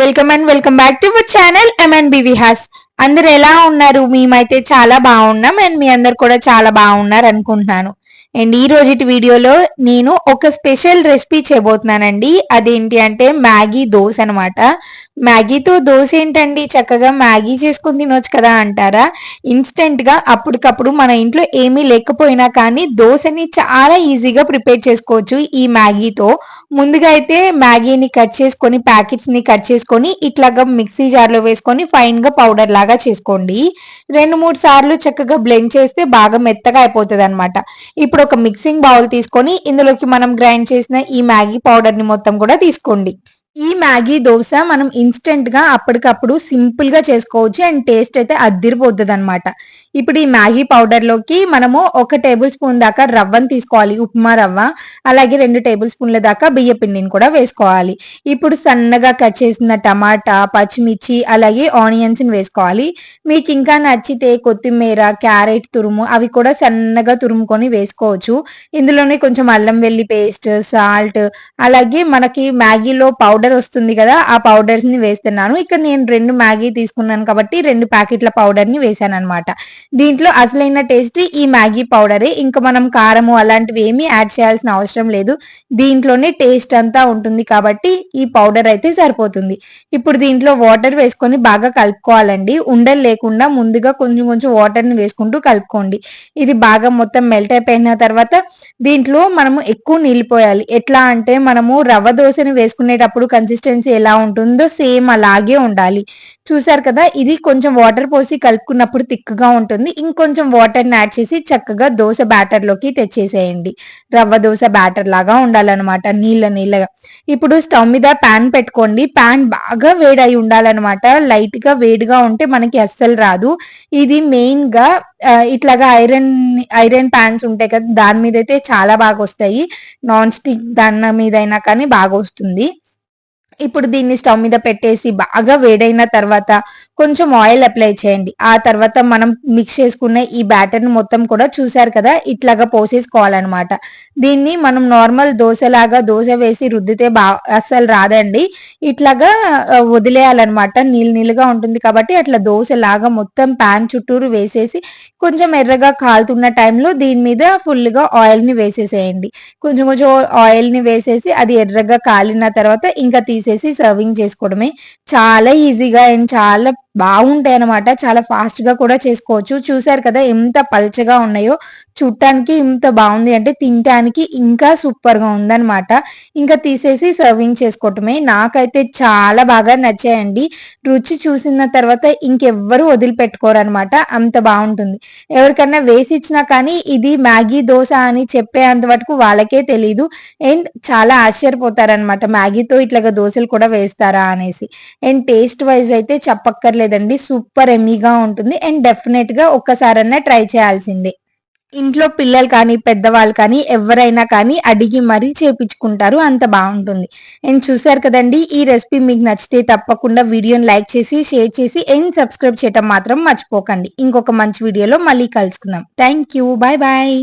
Welcome and welcome back to our channel M N B Vihas అందరు ఎలా ఉన్నారు? మేమైతే చాలా బాగున్నాం అండ్ మీ అందరు కూడా చాలా బాగున్నారు అనుకుంటున్నాను. అండ్ ఈ రోజుటి వీడియోలో నేను ఒక స్పెషల్ రెసిపీ చేయబోతున్నానండి. అదేంటి అంటే మ్యాగీ దోశ అనమాట మ్యాగీతో దోశ ఏంటండి? చక్కగా మ్యాగీ చేసుకుని తినొచ్చు కదా అంటారా? ఇన్స్టెంట్గా అప్పటికప్పుడు మన ఇంట్లో ఏమీ లేకపోయినా కానీ దోశని చాలా ఈజీగా ప్రిపేర్ చేసుకోవచ్చు ఈ మ్యాగీతో. ముందుగా అయితే మ్యాగీని కట్ చేసుకొని ప్యాకెట్స్ని కట్ చేసుకొని ఇట్లాగా మిక్సీ జార్లో వేసుకొని ఫైన్గా పౌడర్ లాగా చేసుకోండి. రెండు మూడు సార్లు చక్కగా బ్లెండ్ చేస్తే బాగా మెత్తగా అయిపోతుంది అనమాట ఇప్పుడు ఒక మిక్సింగ్ బౌల్ తీసుకొని ఇందులోకి మనం గ్రైండ్ చేసిన ఈ మ్యాగీ పౌడర్ని మొత్తం కూడా తీసుకోండి. ఈ మ్యాగీ దోశ మనం ఇన్స్టెంట్గా అప్పటికప్పుడు సింపుల్గా చేసుకోవచ్చు అండ్ టేస్ట్ అయితే అద్దిరిపోతుంది అనమాట ఇప్పుడు ఈ మ్యాగీ పౌడర్లోకి మనము ఒక టేబుల్ స్పూన్ దాకా రవ్వను తీసుకోవాలి ఉప్మా రవ్వ అలాగే రెండు టేబుల్ స్పూన్ల దాకా బియ్య పిండిని కూడా వేసుకోవాలి. ఇప్పుడు సన్నగా కట్ చేసిన టమాటా పచ్చిమిర్చి అలాగే ఆనియన్స్ వేసుకోవాలి. మీకు ఇంకా నచ్చితే కొత్తిమీర క్యారెట్ తురుము అవి కూడా సన్నగా తురుముకొని వేసుకోవచ్చు. ఇందులోనే కొంచెం అల్లం వెల్లి పేస్ట్ సాల్ట్ అలాగే మనకి మ్యాగీలో పౌడర్ పౌడర్ వస్తుంది కదా ఆ పౌడర్స్ని వేస్తున్నాను. ఇక్కడ నేను రెండు మ్యాగీ తీసుకున్నాను కాబట్టి రెండు ప్యాకెట్ల పౌడర్ని వేసాను అనమాట దీంట్లో అసలైన టేస్ట్ ఈ మ్యాగీ పౌడరే. ఇంకా మనం కారము అలాంటివి ఏమీ యాడ్ చేయాల్సిన అవసరం లేదు. దీంట్లోనే టేస్ట్ అంతా ఉంటుంది కాబట్టి ఈ పౌడర్ అయితే సరిపోతుంది. ఇప్పుడు దీంట్లో వాటర్ వేసుకొని బాగా కలుపుకోవాలండి. ఉండలు లేకుండా ముందుగా కొంచెం కొంచెం వాటర్ని వేసుకుంటూ కలుపుకోండి. ఇది బాగా మొత్తం మెల్ట్ అయిపోయిన తర్వాత దీంట్లో మనము ఎక్కువ నీళ్ళు పోయాలి. ఎట్లా అంటే మనము రవ్వ దోశని వేసుకునేటప్పుడు కన్సిస్టెన్సీ ఎలా ఉంటుందో సేమ్ అలాగే ఉండాలి. చూసారు కదా ఇది కొంచెం వాటర్ పోసి కలుపుకున్నప్పుడు థిక్గా ఉంటుంది. ఇంకొంచెం వాటర్ని యాడ్ చేసి చక్కగా దోశ బ్యాటర్లోకి తెచ్చేసేయండి. రవ్వ దోశ బ్యాటర్ లాగా ఉండాలన్నమాట నీళ్ళ నీళ్ళగా. ఇప్పుడు స్టవ్ మీద ప్యాన్ పెట్టుకోండి. ప్యాన్ బాగా వేడై ఉండాలన్నమాట. లైట్గా వేడిగా ఉంటే మనకి అస్సలు రాదు. ఇది మెయిన్గా ఇట్లాగా ఐరన్ ఐరన్ ప్యాన్స్ ఉంటాయి కదా దాని మీద అయితే చాలా బాగా వస్తాయి. నాన్ స్టిక్ దాని మీద అయినా కానీ బాగా వస్తుంది. ఇప్పుడు దీన్ని స్టవ్ మీద పెట్టేసి బాగా వేడైన తర్వాత కొంచెం ఆయిల్ అప్లై చేయండి. ఆ తర్వాత మనం మిక్స్ చేసుకున్న ఈ బ్యాటర్ని మొత్తం కూడా చూసారు కదా ఇట్లాగా పోసేసుకోవాలన్నమాట. దీన్ని మనం నార్మల్ దోశలాగా దోశ వేసి రుద్దితే బా అస్సలు రాదండి. ఇట్లాగా వదిలేయాలన్నమాట. నీళ్ళు నీళ్ళుగా ఉంటుంది కాబట్టి అట్లా దోశలాగా మొత్తం ప్యాన్ చుట్టూరు వేసేసి కొంచెం ఎర్రగా కాలుతున్న టైంలో దీని మీద ఫుల్గా ఆయిల్ని వేసేసేయండి. కొంచెం కొంచెం ఆయిల్ని వేసేసి అది ఎర్రగా కాలిన తర్వాత ఇంకా తీసి తీసేసి సర్వింగ్ చేసుకోవడమే. చాలా ఈజీగా అండ్ చాలా బాగుంటాయి అనమాట చాలా ఫాస్ట్గా కూడా చేసుకోవచ్చు. చూసారు కదా ఎంత పల్చగా ఉన్నాయో. చూడటానికి ఇంత బాగుంది. అంటే తినటానికి ఇంకా సూపర్గా ఉందనమాట ఇంకా తీసేసి సర్వింగ్ చేసుకోవటమే. నాకైతే చాలా బాగా నచ్చాయండి. రుచి చూసిన తర్వాత ఇంకెవ్వరు వదిలిపెట్టుకోరనమాట అంత బాగుంటుంది. ఎవరికన్నా వేసి ఇచ్చినా కానీ ఇది మ్యాగీ దోశ అని చెప్పేంత వరకు వాళ్ళకే తెలియదు అండ్ చాలా ఆశ్చర్యపోతారనమాట మ్యాగీతో ఇట్లాగా దోశలు కూడా వేస్తారా అనేసి. అండ్ టేస్ట్ వైజ్ అయితే చెప్పక్కర్లేదండి. సూపర్ ఎమీగా ఉంటుంది. అండ్ డెఫినెట్గా ఒక్కసారన్నా ట్రై చేయాల్సిందే. ఇంట్లో పిల్లలు కానీ పెద్దవాళ్ళు కానీ ఎవరైనా కానీ అడిగి మరీ చేపించుకుంటారు. అంత బాగుంటుంది. అండ్ చూసారు కదండి ఈ రెసిపీ మీకు నచ్చితే తప్పకుండా వీడియోని లైక్ చేసి షేర్ చేసి అండ్ సబ్స్క్రైబ్ చేయటం మాత్రం మర్చిపోకండి. ఇంకొక మంచి వీడియోలో మళ్ళీ కలుసుకుందాం. Thank you bye bye